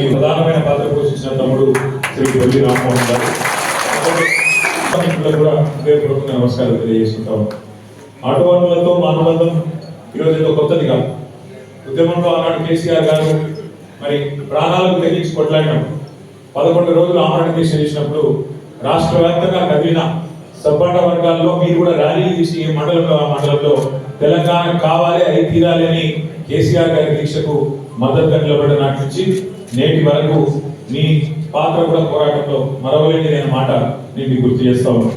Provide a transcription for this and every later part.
దీనికి ప్రధానమైన పాత్ర పోషించిన తమ్ముడు శ్రీ బొల్లి రామ్మోహన్ గారు. కూడా హృదయపూర్వక నమస్కారం తెలియజేస్తుంటాం. ఆటోవానులతో మానవంతం ఈరోజు ఏదో కొత్తది కాదు. ఉద్యమంలో ఆనాడు కేసీఆర్ గారు మరి ప్రాణాలకు తెగించి కొట్లాడినాం. పదకొండు రోజులు ఆమరణ దీక్ష చేసినప్పుడు రాష్ట్ర వ్యాప్తంగా కదిలిన సబ్బండ వర్గాల్లో మీరు కూడా ర్యాలీలు తీసి ఈ మండలంలో ఆ మండలంలో తెలంగాణ కావాలి అది తీరాలి అని కేసీఆర్ గారి దీక్షకు మద్దతుగా నిలబడిన నాటి నుంచి నేటి వరకు మీ పాత్ర కూడా పోరాటంలో మరవలేని నేను మాట నేను మీకు గుర్తు చేస్తా ఉన్నాను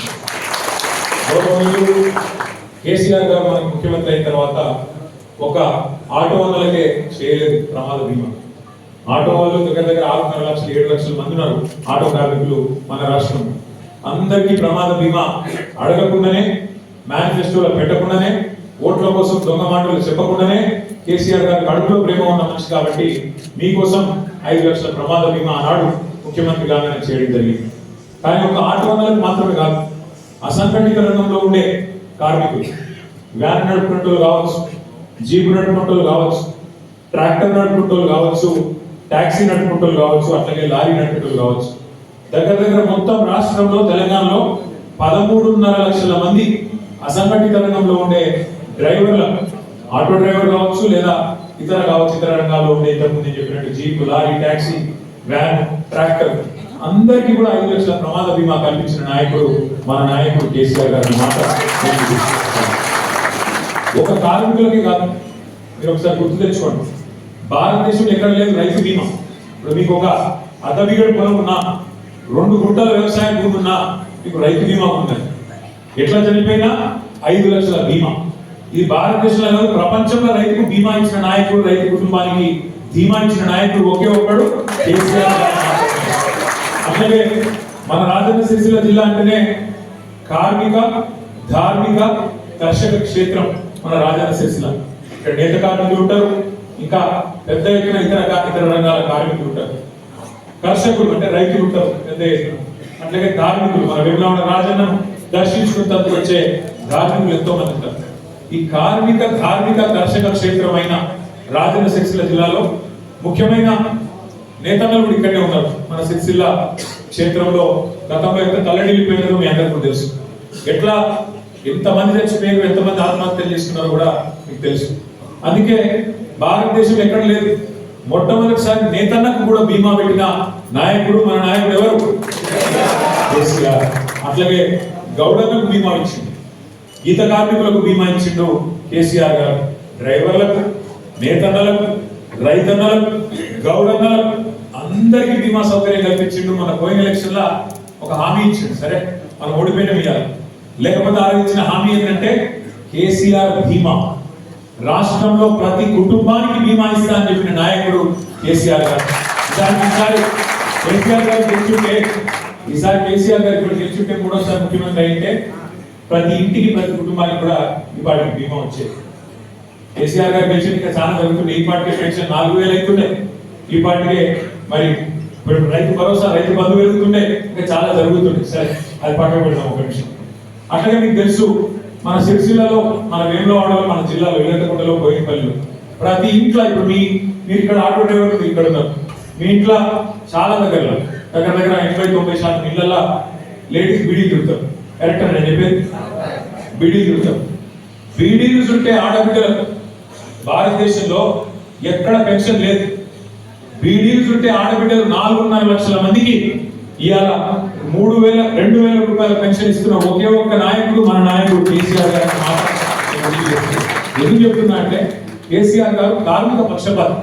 కేసీఆర్ గారు మనకు ముఖ్యమంత్రి అయిన తర్వాత ఒక ఆటో వాళ్ళకే చేయలేదు ప్రమాద బీమా. ఆటో వాళ్ళు దగ్గర దగ్గర ఆరున్నర లక్షలు ఏడు లక్షల మంది ఉన్నారు ఆటో కార్మికులు మన రాష్ట్రం అందరికీ ప్రమాద బీమా అడగకుండానే మేనిఫెస్టోలో పెట్టకుండానే ఓట్ల కోసం దొంగ మాటలు చెప్పకుండానే కేసీఆర్ గారు కడుపులో ప్రేమ ఉన్న మనిషి కాబట్టి మీకోసం ఐదు లక్షల ప్రమాద బీమా ఆనాడు ముఖ్యమంత్రి గానే చేయడం జరిగింది. కానీ ఒక ఆటో వందలకు మాత్రమే కాదు అసంఘటిత రంగంలో ఉండే కార్మికులు వ్యాన్ నడుపుకుంటూ కావచ్చు జీపు నడుపుకుంటూ కావచ్చు ట్రాక్టర్ నడుపుకుంటూ కావచ్చు ట్యాక్సీ నడుపుకుంటూ కావచ్చు అట్లాగే లారీ నడుపుకుంటూ కావచ్చు. దగ్గర దగ్గర మొత్తం రాష్ట్రంలో తెలంగాణలో పదమూడున్నర లక్షల మంది అసంఘటిత రంగంలో ఉండే డ్రైవర్ల ఆటో డ్రైవర్ కావచ్చు లేదా ఇతర కావచ్చు ఇతర రంగాల్లో ఉండే ఇంతకు ముందు చెప్పినట్టు jeep lorry taxi van tractor అందరికీ కూడా ఐదు లక్షల ప్రమాద బీమా కల్పించిన నాయకుడు మన నాయకుడు కేసీఆర్ గారి మాట ఒక కార్మికులకి కాదు మీరు ఒకసారి గుర్తు తెచ్చుకోండి. భారతదేశంలో ఎక్కడ లేదు రైతు బీమా. ఇప్పుడు మీకు ఒక అద్దబిగడు పొలం ఉన్నా రెండు గుంటల వ్యవసాయం భూమి ఉన్నా మీకు రైతు బీమా ఉన్నది ఎట్లా చనిపోయినా ఐదు లక్షల బీమా. ఈ భారతదేశంలో ప్రపంచంలో రైతుకు బీమా ఇచ్చిన నాయకుడు రైతు కుటుంబానికి ధీమా ఇచ్చిన నాయకుడు ఒకే ఒక్కడు కేసీఆర్ అట్లాగే మన రాజన్న సిరిసిల్ల జిల్లా అంటేనే కార్మిక ధార్మిక కర్షక క్షేత్రం మన రాజన్న సిరిసిల్ల. ఇక్కడ నేత కార్మికులు ఉంటారు ఇంకా పెద్ద ఎత్తున ఇతర ఇతర రంగాల కార్మికులు ఉంటారు. కర్షకులు అంటే రైతులు ఉంటారు పెద్ద ఎత్తున. అట్లాగే కార్మికులు మన వేములవాడ రాజన్నను దర్శించుకుంటూ వచ్చే ధార్మికులు ఎంతో మంది ఉంటారు. ఈ కార్మిక కార్మిక దర్శక క్షేత్రమైన రాజన్న సిరిసిల్ల జిల్లాలో ముఖ్యమైన నేతలు కూడా ఇక్కడే ఉన్నారు. మన సిరిసిల్ల క్షేత్రంలో గతంలో ఎంత తల్లడిల్లిపోయినారో మీ అందరికీ తెలుసు. ఎట్లా ఎంతమంది చచ్చిపోయారు ఎంతమంది ఆత్మహత్యలు చేసుకున్నారో కూడా మీకు తెలుసు. అందుకే భారతదేశం ఎక్కడ లేదు. మొట్టమొదటిసారి నేతన్నకు కూడా బీమా పెట్టిన నాయకుడు మన నాయకుడు ఎవరు? కేసీఆర్ అట్లాగే గౌడన్నకు బీమా ఇచ్చింది. గీత కార్మికులకు బీమా ఇచ్చిండు కేసీఆర్ గారు. డ్రైవర్లకు నేతన్నలకు రైతన్నలకు గౌడన్నలకు అందరికీ బీమా సౌకర్యం కల్పించిండు. మన పోయిన ఎలక్షన్లో ఒక హామీ ఇచ్చిండు. సరే మనం ఓడిపోయిన ఇవ్వాలి లేకపోతే ఆయన ఇచ్చిన హామీ ఏంటంటే కేసీఆర్ బీమా. రాష్ట్రంలో ప్రతి కుటుంబానికి బీమా ఇస్తా అని చెప్పిన నాయకుడు కేసీఆర్ గారు. ఈసారి ఈసారి కేసీఆర్ గారు గెలుచుంటే ఈసారి కేసీఆర్ గారు ఇప్పుడు గెలుచుంటే మూడోసారి ముఖ్యమంత్రి అయితే ప్రతి ఇంటికి ప్రతి కుటుంబానికి కూడా ఈ పాటికి బీమా వచ్చేది. కేసీఆర్ గారి పెన్షన్ ఇంకా చాలా జరుగుతుంది ఈ పాటికే పెన్షన్ నాలుగు వేలు అవుతుండే ఈ పాటికే మరి ఇప్పుడు రైతు భరోసా రైతు బంధు పెరుగుతుండే ఇంకా చాలా జరుగుతుండే. సరే అది పక్కన పెడదాం ఒక నిమిషం. అట్లాగే మీకు తెలుసు మన సిరిసిల్లలో మన వేములవాడలో మన జిల్లాలో ఇల్లతకుంటలో పోయినపల్లిలో ప్రతి ఇంట్లో ఇప్పుడు మీ మీరు ఇక్కడ ఆటో డ్రైవర్ ఇక్కడ ఉన్నారు. మీ ఇంట్లో చాలా దగ్గరలో దగ్గర దగ్గర ఎనభై తొంభై శాతం ఇళ్ళల్లో లేడీస్ బీడీ తిరుగుతారు. కరెక్ట్ నేను చెప్పేది? బీడీ తిరుగుతారు బీడీలు చుట్టే ఆడబిడ్డలకు భారతదేశంలో ఎక్కడ పెన్షన్ లేదు. బీడీలు ఉంటే ఆడబిడ్డలు నాలుగున్నర లక్షల మందికి ఇవాళ మూడు వేల రెండు వేల రూపాయల పెన్షన్ ఇస్తున్న ఒకే ఒక్క నాయకుడు మన నాయకుడు కేసీఆర్ గారు ఎందుకు చెప్తున్నా? అంటే కేసీఆర్ గారు కార్మిక పక్షపాతం.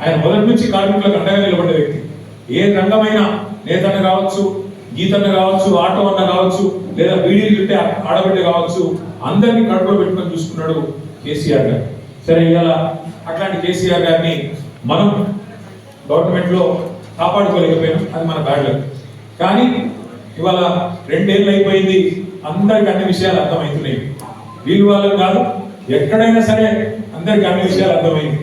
ఆయన మొదటి నుంచి కార్మికులకు అండగా నిలబడ్డ వ్యక్తి. ఏ రంగమైనా నేతను కావచ్చు గీతన్న కావచ్చు ఆటో అన్న కావచ్చు లేదా బీడీలు చుట్టే ఆడబిడ్డ కావచ్చు అందరినీ కడుపులో పెట్టుకొని చూసుకున్నాడు కేసీఆర్ గారు. సరే ఇవాళ అట్లాంటి కేసీఆర్ గారిని మనం గవర్నమెంట్లో కాపాడుకోలేకపోయాం అది మన బ్యాడ్ కానీ ఇవాళ రెండేళ్ళు అయిపోయింది. అందరికి అన్ని విషయాలు అర్థమవుతున్నాయి. వీళ్ళు వాళ్ళు కాదు ఎక్కడైనా సరే అందరికి అన్ని విషయాలు అర్థమైంది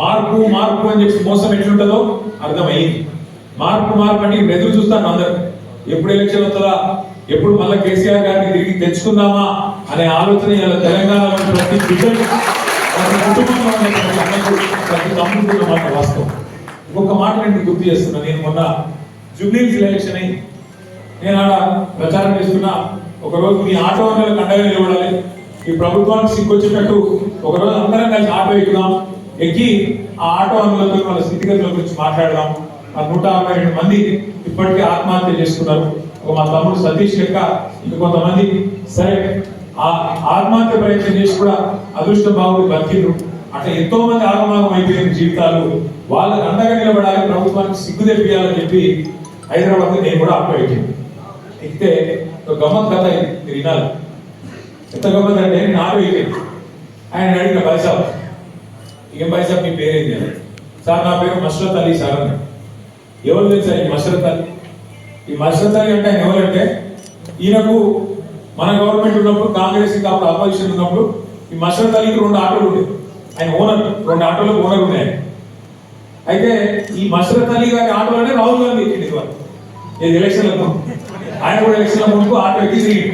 మార్పు మార్పు అని చెప్పి మోసం ఎట్లుంటుందో అర్థమైంది మార్పు మార్పు అని ఎదురు చూస్తాను అందరు. ఎప్పుడు ఎలక్షన్ వస్తుందా ఎప్పుడు మళ్ళీ కేసీఆర్ గారిని తిరిగి తెచ్చుకుందామా అనే ఆలోచన ఇలా తెలంగాణలో ప్రతి బిడ్డలు ప్రతి కుటుంబంలో ప్రతి మాట వాస్తవం. ఇంకొక మాట నేను గుర్తు చేస్తున్నా. నేను మొన్న జూబ్లీస్ ఎలక్షన్ అయ్యి నేను ఆడ ప్రచారం చేస్తున్నా. ఒక రోజు మీ ఆటో వాళ్ళకి అండగా నిలబడాలి. ఈ ప్రభుత్వానికి సిగ్గొచ్చేటట్టు ఒక రోజు అందరం కలిసి ఆటో ఎక్కుదాం. ఎక్కి ఆ ఆటో అందులో వాళ్ళ స్థితిగతుల గురించి మాట్లాడదాం. ఆ నూట అరవై రెండు మంది ఇప్పటికే ఆత్మహత్య చేసుకున్నారు. ఒక మా తమ్ముడు సతీష్ లెక్క ఇంక కొంతమంది సరే ఆ ఆత్మహత్య ప్రయత్నం చేసి కూడా అదృష్టం బాగుంది బతికిండ్రు. అట్లా ఎంతో మంది ఆగమాగం అయిపోయిన జీవితాలు. వాళ్ళకి అండగా నిలబడాలి ప్రభుత్వానికి సిగ్గు తెప్పియాలని చెప్పి హైదరాబాద్ నేను కూడా ఆటో ఎక్కింది ఎక్కితే ఒక గమ్మత్ కథ మీరు వినాలి. ఎంత గమ్మత్ అంటే నేను ఆటో ఎక్కాను ఆయన అడిగిన బైసాబ్. ఏం బైసాబ్ మీ పేరేంది? సార్ నా పేరు మస్రత్ అలీ సార్ అన్నాడు. ఎవరు తెలుసా ఈ మష్రత్ అలీ ఈ మష్రత్ అలీ అంటే ఆయన ఎవరంటే ఈయనకు మన గవర్నమెంట్ ఉన్నప్పుడు కాంగ్రెస్ ఇంకా అప్పుడు అపోజిషన్ ఉన్నప్పుడు ఈ మష్రత్ అలీకి రెండు ఆటోలు ఉండేవి ఆయన ఓనర్ రెండు ఆటోలకు ఓనర్ ఉన్నాయి అయితే ఈ మసరత్ అలీ గారి ఆటోలోనే రాహుల్ గాంధీ ఎక్కింది వాళ్ళు ఇది ఎలక్షన్లకు ఆయన కూడా ఎలక్షన్ల ముందు ఆటో ఎక్కి తిరిగి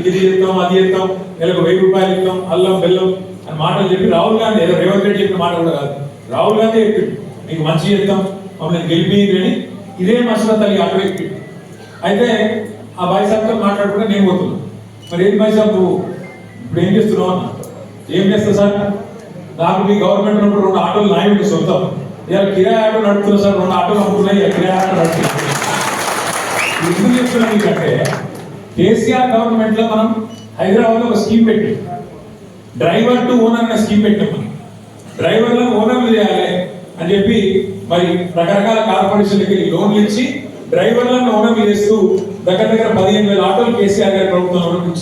ఇది చేస్తాం అది చేస్తాం నెలకు వెయ్యి రూపాయలు ఇస్తాం అల్లం బెల్లం అని మాటలు చెప్పి రాహుల్ గాంధీ ఏదో రేవంత్ రెడ్డి చెప్పిన మాట కూడా కాదు. రాహుల్ గాంధీ చెప్పిండు మీకు మంచి చేస్తాం మమ్మల్ని గెలిపి అని ఇదే మసల తల్లి ఆటో అయితే ఆ బాయ్ సాబ్తో మాట్లాడుకుంటే నేను పోతున్నా. మరి ఏం బాయ్ సాబ్ నువ్వు? ఇప్పుడు ఏం చేస్తున్నావు అన్న? ఏం చేస్తావు సార్? నాకు మీ గవర్నమెంట్ ఉన్నప్పుడు రెండు ఆటోలు నాయకుడు సొంతం. ఇలా కిరాయి ఆటో నడుపుతున్నా సార్ రెండు ఆటోలు అమ్ముతున్నాయి కిరాయి ఆటో నడుపుతున్నాయి. ఎందుకు చెప్తున్నాను మీకంటే కేసీఆర్ గవర్నమెంట్లో మనం హైదరాబాద్లో ఒక స్కీమ్ పెట్టి. డ్రైవర్ టు ఓనర్ అనే స్కీమ్ పెట్టాం మనం. డ్రైవర్లను ఓనర్లు చేయాలి అని చెప్పి మరి రకరకాల కార్పొరేషన్లకి లోన్లు ఇచ్చి డ్రైవర్లను ఓనర్లు చేస్తూ దగ్గర దగ్గర పదిహేను వేల ఆటోలు కేసీఆర్ గారి ప్రభుత్వం ఓనర్లు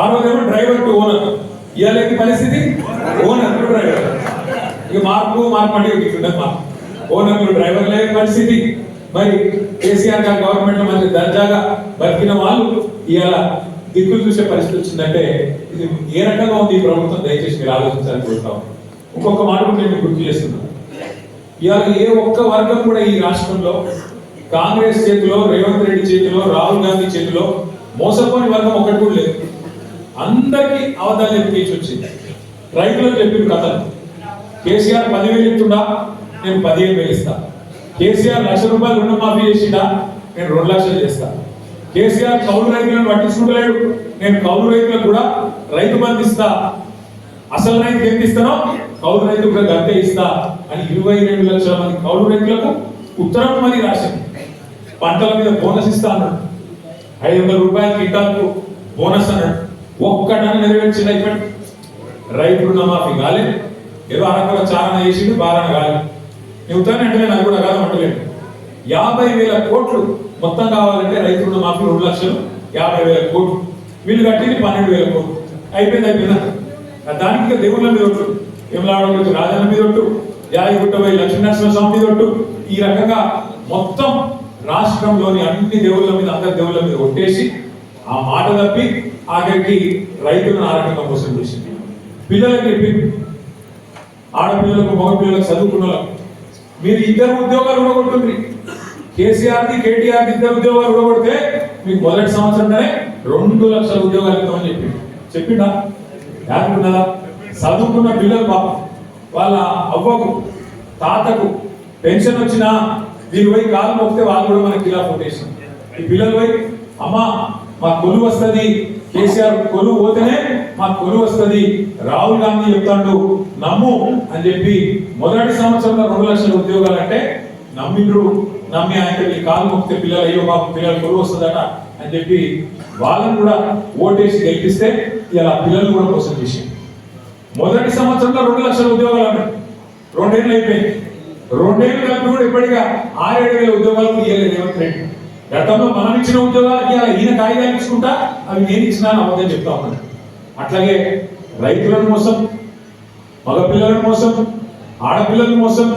ఆ రోజేమో డ్రైవర్ టు ఓనర్. ఇవాళ పరిస్థితి? Owner to driver. ఇక మార్పు మార్పు అంటే ఇట్లా ఉండదు మార్పు ఓనర్లు డ్రైవర్ లేని పరిస్థితి. మరి కేసీఆర్ గారి గవర్నమెంట్ మంచి దర్జాగా బతికిన వాళ్ళు ఇవాళ దిక్కులు చూసే పరిస్థితి వచ్చిందంటే ఇది ఏ రకంగా ఉంది ఈ ప్రభుత్వం? దయచేసి మీరు ఆలోచించాలని కోరుతాం ఇంకొక మాట నేను గుర్తు చేస్తున్నాను. ఇవాళ ఏ ఒక్క వర్గం కూడా ఈ రాష్ట్రంలో కాంగ్రెస్ చేతిలో రేవంత్ రెడ్డి చేతిలో రాహుల్ గాంధీ చేతిలో మోసపోని వర్గం ఒకటి కూడా లేదు. అందరికీ అవధాలు చెప్పించి వచ్చింది. రైతులకు చెప్పిన కథలు. కేసీఆర్ పదివేలు ఇస్తుండా నేను పదిహేను వేలు ఇస్తా. కేసీఆర్ లక్ష రూపాయలు రుణమాఫీ చేసిండా? నేను రెండు లక్షలు చేస్తా. కేసీఆర్ కౌలు రైతులను పట్టించుకుంటలేడు. నేను కౌలు రైతులకు కూడా రైతు బంధిస్తా అసలు రైతు ఎంత ఇస్తానో కౌలు రైతు కూడా గంటే ఇస్తా అని ఇరవై రెండు లక్షల మంది కౌలు రైతులకు ఉత్తరం మరి రాసింది. పంటల మీద బోనస్ ఇస్తా అన్నాడు. ఐదు వందల రూపాయల క్వింటాల్కు బోనస్ అన్నాడు. ఒక్కడని నెరవేర్చింది అయిపోయింది రైతు రుణమాఫీ కాలేదు ఏదో అరకుల చారణ చేసింది బారణ కాలేదు నేను ఉత్తరాన్ని నాకు కూడా కాదు అంటలేడు యాభై వేల కోట్లు మొత్తం కావాలంటే రైతు రుణమాఫీ రెండు లక్షలు యాభై వేల కోట్లు. వీళ్ళు కట్టింది పన్నెండు వేల కోట్లు. అయిపోయింది అయిపోయిందా? దానికి దేవుళ్ళ మీద ఒట్టు విమలాడ రాజన్న మీద ఒట్టు యాదగిరిగుట్ట లక్ష్మీనరసింహ స్వామి మీద ఒట్టు. ఈ రకంగా మొత్తం రాష్ట్రంలోని అన్ని దేవుళ్ళ మీద అందరి దేవుళ్ళ మీద ఒట్టేసి ఆ మాట తప్పి ఆఖరికి రైతులను ఆ రకంగా మోసం చేసింది. పిల్లలకి చెప్పింది ఆడపిల్లలకు మగ పిల్లలకు చదువుకున్న మీరు ఇద్దరు ఉద్యోగాలు ఉండగొడుతుంది కేసీఆర్కి కేటీఆర్కి ఇద్దరు ఉద్యోగాలు ఉండగొడితే మీకు మొదటి సంవత్సరంలోనే రెండు లక్షల ఉద్యోగాలు ఇద్దామని చెప్పి చెప్పిండా? యాదుకున్నదా చదువుకున్న పిల్లలు పాప. వాళ్ళ అవ్వకు తాతకు పెన్షన్ వచ్చినా వీళ్ళు పోయి కాలు మొక్కితే వాళ్ళు కూడా మనకి ఇలా ఫోటేషన్ ఈ పిల్లలు పోయి అమ్మా మా కొలు వస్తుంది కేసీఆర్ కొలు పోతేనే మా కొలు వస్తుంది రాహుల్ గాంధీ చెప్తాడు నమ్ము అని చెప్పి మొదటి సంవత్సరంలో రెండు లక్షల ఉద్యోగాలు అంటే నమ్మిండ్రు నమ్మి ఆయన ఈ కాలు మొక్కితే పిల్లలు అయ్యో బాబు పిల్లలు కొలు వస్తుందట అని చెప్పి వాళ్ళని కూడా ఓటేసి గెలిపిస్తే ఇలా పిల్లలు కూడా మోసం చేసింది. మొదటి సంవత్సరంలో రెండు లక్షల ఉద్యోగాలు అన్నాడు రెండేళ్ళు అయిపోయింది. రెండేళ్ళు కలిపి కూడా ఇప్పటిగా ఆరేడు వేల ఉద్యోగాలకు ఇవ్వలేదు రేవంత్ రెడ్డి గతంలో మనం ఇచ్చిన ఉద్యోగాలు ఇవాళ ఈయన కాగితాలు ఇచ్చుకుంటా అవి నేను ఇచ్చినాను అబద్ధం చెప్తా ఉన్నాను అట్లాగే రైతులను మోసం మగపిల్లలను మోసం ఆడపిల్లలను మోసం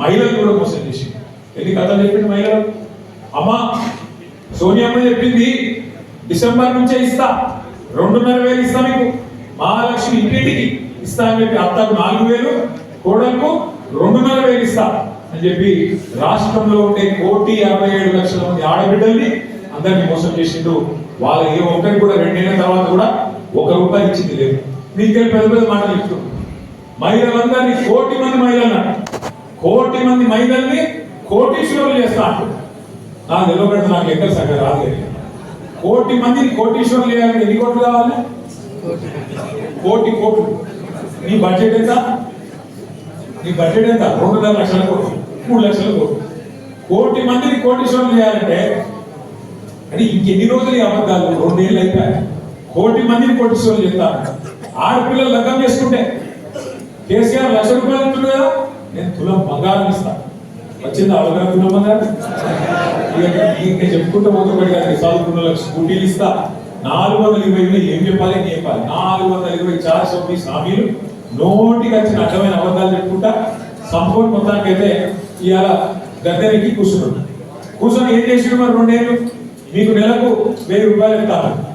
మహిళలు కూడా మోసం చేసి ఎన్ని కథలు చెప్పింది మహిళలు? సోనియా మీరు చెప్పింది డిసెంబర్ నుంచే ఇస్తా. రెండున్నర వేలు ఇస్తా మీకు. మహాలక్ష్మి ఇంటింటికి ఇస్తా అని చెప్పి అత్తకు నాలుగు వేలు కోడలకు రెండున్నర వేలు ఇస్తా అని చెప్పి రాష్ట్రంలో ఉండే కోటి అరవై ఏడు లక్షల మంది ఆడబిడ్డల్ని అందరినీ మోసం చేసిండు. వాళ్ళ ఏ ఒక్కరికి కూడా రెండేళ్ళ తర్వాత కూడా ఒక రూపాయి ఇచ్చింది లేదు. మీకే పెద్ద పెద్ద మాటలు చెప్తున్నాను మహిళలందరినీ కోటి మంది మహిళలు కోటి మంది మహిళల్ని కోటీశ్వరులు చేస్తా అంటారు నాకు తెలియబెడితే నాకు ఎక్కడ సంగతి రాదు కోటి మందిని కోటీశ్వరులు చేయాలంటే ఎన్ని కోట్లు కావాలి? కోటి కోట్లు. నీ బడ్జెట్ ఎంత? నీ బడ్జెట్ ఎంత? రెండున్నర లక్షల కోట్లు. మూడు లక్షల కోట్లు. కోటి మందిని కోటీశ్వరులు చేయాలంటే అంటే ఇంకెన్ని రోజులు ఈ అబద్ధాలు? రెండేళ్ళు అయిపోయాయి. కోటి మందిని కోటీశ్వరులు చెప్తారు ఆడపిల్లలు లగ్గం చేసుకుంటే కేసీఆర్ లక్ష రూపాయలు ఇస్తుంది కదా నేను తులం బంగారం ఇస్తాను. వచ్చింది? అవగాహన తులం ఇక ఇంకా చెప్పుకుంటూ పోతున్నది కదా చదువుకున్న స్కూటీలు ఇస్తా. నాలుగు వందల ఇరవై ఏం చెప్పాలి ఏం చెప్పాలి? నాలుగు వందల ఇరవై చాలా సొమ్మిది హామీలు నోటికి వచ్చిన అడ్డమైన అబద్ధాలు చెప్పుకుంటా సంపూర్ణ మొత్తానికి అయితే ఇవాళ గద్దెనికి కూర్చున్నాడు. కూర్చొని ఏం చేసిండు మరి రెండేళ్ళు? మీకు నెలకు వెయ్యి రూపాయలు ఇస్తాను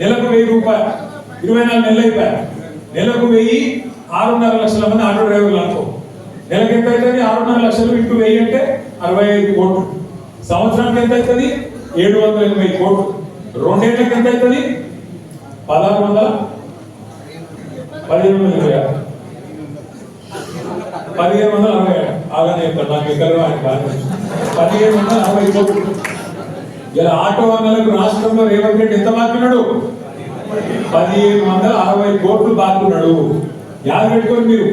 నెలకు వెయ్యి రూపాయలు. ఇరవై నాలుగు నెలలు అయిపోయాయి. నెలకు వెయ్యి ఆరున్నర లక్షల మంది ఆటో డ్రైవర్లు అనుకో. నెలకు ఎంత అవుతుంది? ఆరున్నర లక్షలు ఇంటూ వెయ్యి అంటే అరవై ఐదు కోట్లు. సంవత్సరానికి ఎంత అవుతుంది? ఏడు వందల ఎనభై కోట్లు. రెండేళ్ళకి ఎంత అవుతుంది? పదహారు వందల పదిహేను వందల ఇరవై ఆరు. పదిహేను వందల అరవై ఆరు. అలానే చెప్తాను నాకు ఎక్కడ ఆయన పదిహేను వందల అరవై కోట్లు. ఇలా ఆటో వందలకు రాష్ట్రంలో రేవంత్ రెడ్డి ఎంత బాకున్నాడు పదిహేను వందల అరవై కోట్లు బాకున్నాడు యాద పెట్టుకొని మీరు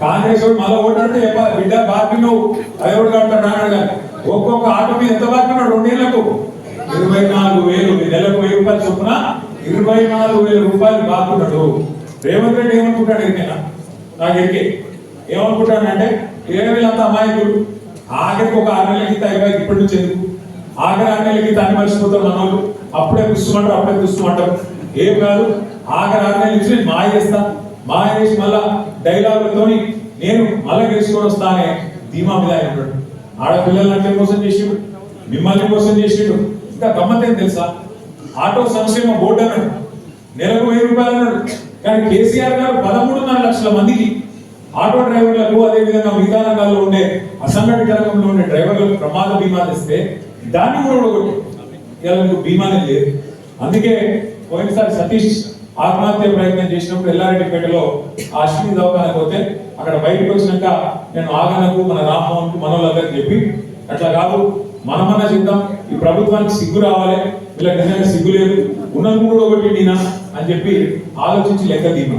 కాంగ్రెస్ మళ్ళీ ఓటాడితే బిడ్డ బాకిన్నావు నువ్వు ఎవడు కడతాడు ఒక్కొక్క ఆటో మీద ఎంత బాకున్నాడు రెండేళ్ళకు. ఇరవై నాలుగు వేలు. నెలకు వెయ్యి రూపాయలు చొప్పున ఇరవై నాలుగు వేల రూపాయలు బాగున్నాడు రేవంత్ రెడ్డి ఏమనుకుంటాడు ఎరికైనా నాకు ఎరికే ఏమనుకుంటానంటే ఏ వీళ్ళంతా అమాయకులు ఆఖరికి ఒక ఆరు నెలల కింద అయిపోయి ఇప్పటి నుంచి ఎందుకు? ఆఖరి ఆరు నెలల కింద అన్ని మర్చిపోతారు మన వాళ్ళు అప్పుడే కూర్చోమంటారు అప్పుడే కూర్చోమంటారు ఏం కాదు ఆఖరి ఆరు నెలల నుంచి మాయ చేస్తాను మా చేసి మళ్ళా డైలాగులతో నేను మళ్ళా గెలుచుకొని వస్తానే ధీమా మీద ఆయన ఆడపిల్లల్ని అంటే మోసం చేసిండు మిమ్మల్ని మోసం చేసిండు. ఇంకా గమ్మతేం తెలుసా? ఆటో సంక్షేమ బోర్డు అన్నాడు. నెలకు వెయ్యి రూపాయలు అన్నాడు. కానీ కేసీఆర్ గారు పదమూడున్నర లక్షల మందికి ఆటో డ్రైవర్లకు అదేవిధంగా మిగతా రంగాల్లో ఉండే అసంఘటిత రంగంలో ఉండే డ్రైవర్లకు ప్రమాద బీమా తెస్తే దాన్ని కూడా ఒకటి ఇలా బీమానే లేదు. అందుకే పోయినసారి సతీష్ ఆత్మహత్య ప్రయత్నం చేసినప్పుడు ఎల్లారెడ్డిపేటలో ఆ అశ్విని దవాఖానకు పోతే అక్కడ బయటకు వచ్చినాక నేను ఆగనకు మన రామ్మోహన్కు మనోళ్ళందరికీ చెప్పి అట్లా కాదు మనమన్నా చెప్దాం ఈ ప్రభుత్వానికి సిగ్గు రావాలి వీళ్ళకి నిజంగా సిగ్గు లేదు ఉన్నది కూడా ఒకటి నేనా? అని చెప్పి ఆలోచించి లెక్క తీమా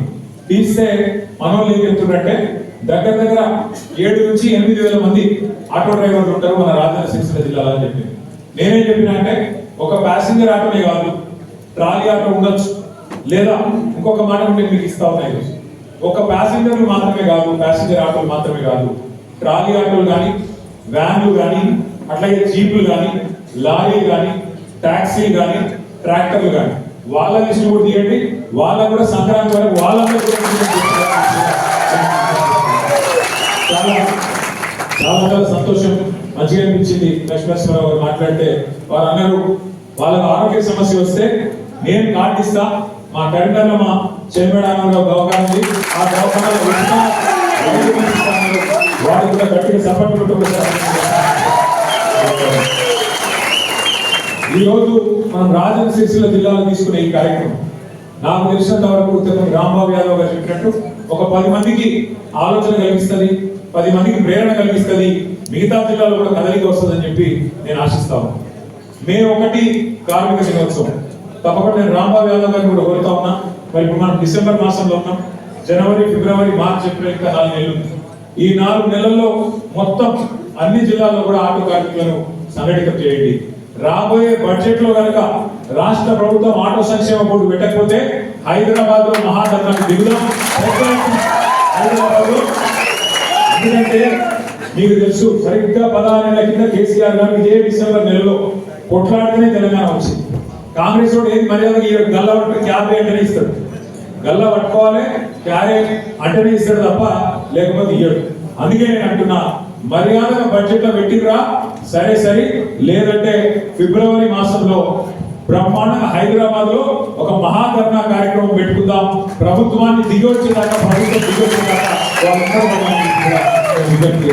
తీస్తే మనోళ్ళు ఏం చెప్తున్నారంటే దగ్గర దగ్గర ఏడు నుంచి ఎనిమిది వేల మంది ఆటో డ్రైవర్లు ఉంటారు మన రాజధాని సిరిసిల్ల జిల్లాలో అని చెప్పి. నేనేం చెప్పినా అంటే ఒక ప్యాసింజర్ ఆటోనే కాదు ట్రాలీ ఆటో ఉండొచ్చు. లేదా ఇంకొక మాట నేను మీకు ఇస్తా ఉన్నాయి ఒక ప్యాసింజర్లు మాత్రమే కాదు ప్యాసింజర్ ఆటోలు మాత్రమే కాదు ట్రాలీ ఆటోలు కానీ వ్యాన్లు కానీ అట్లాగే జీపులు కానీ లారీలు కానీ ట్యాక్సీ కానీ ట్రాక్టర్లు కానీ వాళ్ళ లిస్ట్ కూడా తీయండి. వాళ్ళ కూడా సంక్రాంతి వరకు వాళ్ళందరూ చాలా చాలా చాలా సంతోషం. మంచిగా అనిపించింది. లక్ష్మీనరసింహరావు గారు మాట్లాడితే వారు అన్నారు వాళ్ళకు ఆరోగ్య సమస్య వస్తే నేను కార్డు ఇస్తా. మా కరీంనగర్లో మా చెల్మేడానంలో దవాఖాన ఉంది. ఆ దవాఖానలో ఉచిత కూడా గట్టిగా సపోర్ట్ ఈ రోజు మనం రాజన్న సిరిసిల్ల జిల్లాలో తీసుకునే ఈ కార్యక్రమం. నాకు తెలిసినంత వరకు ఉత్తమ రాంబాబు యాదవ్ గారు చెప్పినట్టు ఒక పది మందికి ఆలోచన కలిగిస్తుంది పది మందికి ప్రేరణ కలిగిస్తుంది మిగతా జిల్లాలో కూడా కదలిక వస్తుందని చెప్పి నేను ఆశిస్తాను మే ఒకటి కార్మిక దినోత్సవం. తప్పకుండా నేను రాంబాబు యాదవ్ గారిని కూడా కోరుతా ఉన్నా. మరి ఇప్పుడు మనం డిసెంబర్ మాసంలో ఉన్నాం. జనవరి ఫిబ్రవరి మార్చ్ ఏప్రిల్ ఇంకా నాలుగు నెలలు ఈ నాలుగు నెలల్లో మొత్తం అన్ని జిల్లాల్లో కూడా ఆటో కార్మికులను సంఘటితం చేయండి. రాబోయే బడ్జెట్లో కనుక రాష్ట్ర ప్రభుత్వం ఆటో సంక్షేమ బోర్డు పెట్టకపోతే హైదరాబాద్లో మహాధర్నాకు దిగుదాం. హైదరాబాద్ ఎందుకంటే మీకు తెలుసు సరిగ్గా పదహారు నెలల కింద కేసీఆర్ గారు ఇదే డిసెంబర్ నెలలో కొట్లాడితేనే తెలంగాణ వచ్చింది. కాంగ్రెస్ వాడు ఏది మర్యాద గల్లా పట్టుకుని క్యాబ్ అంటేనే ఇస్తాడు. గల్లా పట్టుకోవాలి క్యారే అంటేనే ఇస్తాడు తప్ప లేకపోతే ఇయ్యడు. అందుకే నేను అంటున్నా మర్యాదగా బడ్జెట్లో పెట్టిరా సరే సరే లేదంటే ఫిబ్రవరి మాసంలో బ్రహ్మాండంగా హైదరాబాద్లో ఒక మహాధర్నా కార్యక్రమం పెట్టుకుందాం. ప్రభుత్వాన్ని దిగి వచ్చేదాకా ప్రభుత్వం దిగి వచ్చేదాకా విజ్ఞప్తి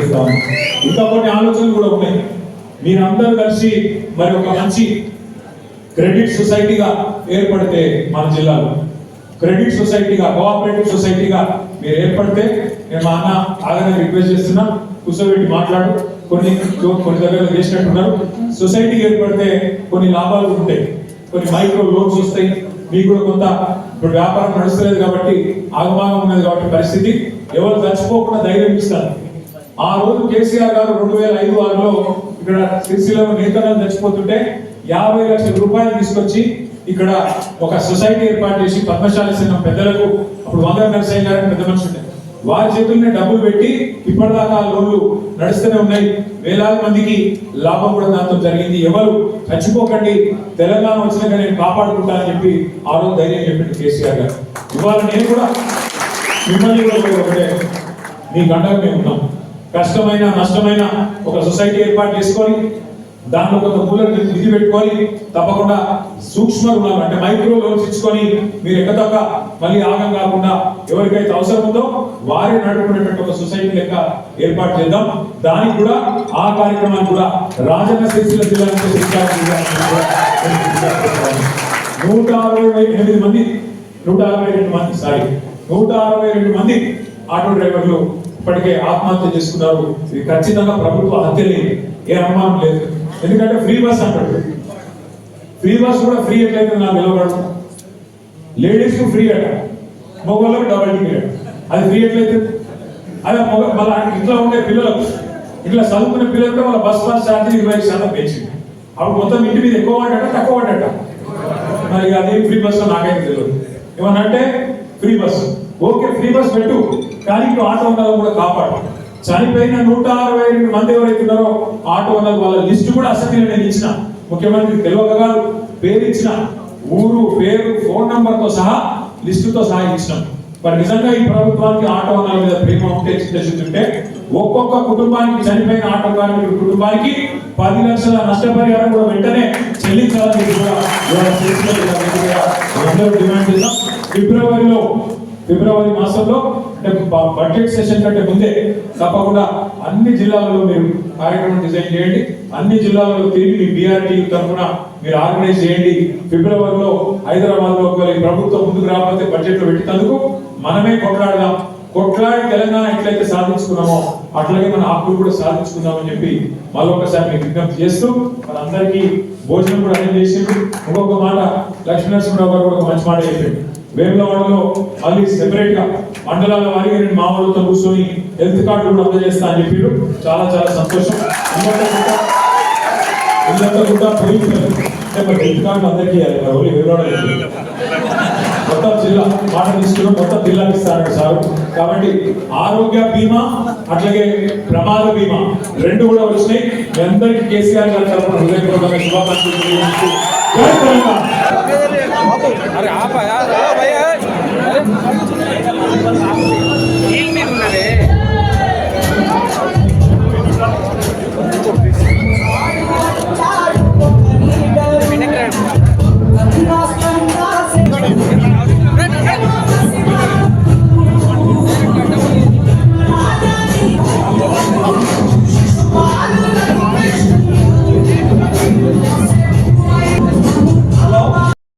ఇంకా కొన్ని ఆలోచనలు కూడా ఉన్నాయి. మీరందరూ కలిసి మరి ఒక మంచి క్రెడిట్ సొసైటీగా ఏర్పడితే మన జిల్లాలో క్రెడిట్ సొసైటీగా కోఆపరేటివ్ సొసైటీగా మీరు ఏర్పడితే నేను మా అన్న ఆగనే రిక్వెస్ట్ చేస్తున్నా. కూర్చోబెట్టి మాట్లాడు. కొన్ని కొన్ని దగ్గర చేసినట్టున్నారు. సొసైటీ ఏర్పడితే కొన్ని లాభాలు ఉంటాయి. కొన్ని మైక్రో లోన్స్ వస్తాయి. మీకు కూడా కొంత ఇప్పుడు వ్యాపారం నడుస్తలేదు కాబట్టి ఆగమాగం ఉన్నది కాబట్టి పరిస్థితి. ఎవరు చచ్చిపోకుండా ధైర్యం ఇస్తారు. ఆ రోజు కేసీఆర్ గారు రెండు వేల ఐదు ఆరులో ఇక్కడ సిరిసిల్లలో నేతలు చచ్చిపోతుంటే యాభై లక్షల రూపాయలు తీసుకొచ్చి ఇక్కడ ఒక సొసైటీ ఏర్పాటు చేసి పద్మశాలి సంఘం పెద్దలకు అప్పుడు వంద నరసయ్య గారు పెద్ద మనిషి ఉండే. వారి చేతుల్ని డబ్బులు పెట్టి ఇప్పటిదాకా లోన్లు నడుస్తూనే ఉన్నాయి. వేలాది మందికి లాభం కూడా దాంతో జరిగింది. ఎవరు చచ్చిపోకండి తెలంగాణ వచ్చినాక నేను కాపాడుకుంటానని చెప్పి ఆ రోజు ధైర్యం చెప్పింది కేసీఆర్ గారు. ఇవాళ నేను కూడా మిమ్మల్ని కూడా ఒకటే మీ గంటకు మేము ఉన్నాం. కష్టమైన నష్టమైన ఒక సొసైటీ ఏర్పాటు చేసుకొని దాంట్లో కొంత మూలని నిధి పెట్టుకొని తప్పకుండా సూక్ష్మ రుణాలు అంటే మైక్రో లోన్స్ ఇచ్చుకొని మీరు ఎక్కదక్క మళ్ళీ ఆగం కాకుండా ఎవరికైతే అవసరం ఉందో వారే నడుపుకునేటువంటి ఒక సొసైటీ లెక్క ఏర్పాటు చేద్దాం. దానికి కూడా ఆ కార్యక్రమాన్ని కూడా రాజన్న సిరిసిల్ల జిల్లా నూట అరవై ఎనిమిది మంది నూట అరవై రెండు మంది సారీ నూట అరవై రెండు మంది ఆటో డ్రైవర్లు ఇప్పటికే ఆత్మహత్య చేసుకున్నారు. ఇది ఖచ్చితంగా ప్రభుత్వ హత్యని ఏ అనుమానం లేదు. ఎందుకంటే ఫ్రీ బస్ అంటాడు. ఫ్రీ బస్ కూడా ఫ్రీ ఎట్లయితే నాకు నిలబడదు. లేడీస్కి ఫ్రీ అట. మగవాళ్ళకి డబల్ టికెట్ అది ఫ్రీ ఎట్లయితే? అదే మగ మళ్ళీ ఇంట్లో ఉండే పిల్లలకు ఇట్లా చదువుకునే పిల్లలకు వాళ్ళ బస్ పాస్ ఛార్జీ ఇరవై ఐదు శాతం పెంచింది. అప్పుడు మొత్తం ఇంటి మీద ఎక్కువ పడ్డట తక్కువ పడ్డట. మరి అది ఫ్రీ బస్ నాకైతే తెలియదు అంటే free bus. Okay free bus పెట్టు. కానీ ఇప్పుడు ఆటో ఉన్నది కూడా కాపాడు. చనిపోయిన నూట అరవై రెండు మంది ఎవరైతే ఉన్నారో ఆటో వందల వాళ్ళ లిస్టు కూడా అసెంబ్లీలో నేను ఇచ్చిన. ముఖ్యమంత్రి తెలియక పేరు ఇచ్చిన. ఊరు పేరు ఫోన్ నంబర్తో సహా లిస్టుతో సహా ఇచ్చినాం. మరి నిజంగా ఈ ప్రభుత్వానికి ఆటో అన్నల మీద ప్రేమ ఉంటే ఉంటే ఒక్కొక్క కుటుంబానికి చనిపోయిన ఆటో కార్మికుడి కుటుంబానికి పది లక్షల నష్టపరిహారం కూడా వెంటనే చెల్లించాలని కూడా డిమాండ్ చేద్దాం ఫిబ్రవరిలో ఫిబ్రవరి మాసంలో అంటే బడ్జెట్ సెషన్ కంటే ముందే తప్పకుండా అన్ని జిల్లాలలో మీరు కార్యక్రమం డిజైన్ చేయండి. అన్ని జిల్లాలలో తిరిగి మీ బీఆర్టీ తరఫున మీరు ఆర్గనైజ్ చేయండి. ఫిబ్రవరిలో హైదరాబాద్లో ఒకవేళ ప్రభుత్వం ముందుకు రాకపోతే బడ్జెట్లో పెట్టినందుకు మనమే కొట్లాడదాం. కొట్లాడి తెలంగాణ ఎట్లయితే సాధించుకున్నామో అట్లాగే మన హక్కులు కూడా సాధించుకుందామని చెప్పి మరొకసారి మీకు విజ్ఞప్తి చేస్తూ మనందరికీ భోజనం కూడా అరేంజ్ చేసిండు ఇంకొక మాట లక్ష్మీనరసింహరావు గారు కూడా ఒక మంచి మాట చెప్పాడు వేములవాడలో మళ్ళీ సెపరేట్గా మండలాల వారికి నేను మామూలుతో కూర్చొని హెల్త్ కార్డు కూడా అందజేస్తా అని చెప్పారు చాలా చాలా సంతోషం. ఇల్లంతా కూడా ఇల్లంతా హెల్త్ కార్డు అందరికీ ఇవ్వాలి మరి ఓన్లీ మొత్తం జిల్లా మాట తీసుకున్నాం మొత్తం జిల్లాకి ఇస్తారంట సార్. కాబట్టి ఆరోగ్య బీమా అట్లాగే ప్రమాద బీమా రెండు కూడా వచ్చినాయి. మీ అందరికీ కేసీఆర్ గారి తరఫున హృదయపూర్వకంగా శుభాకాంక్షలు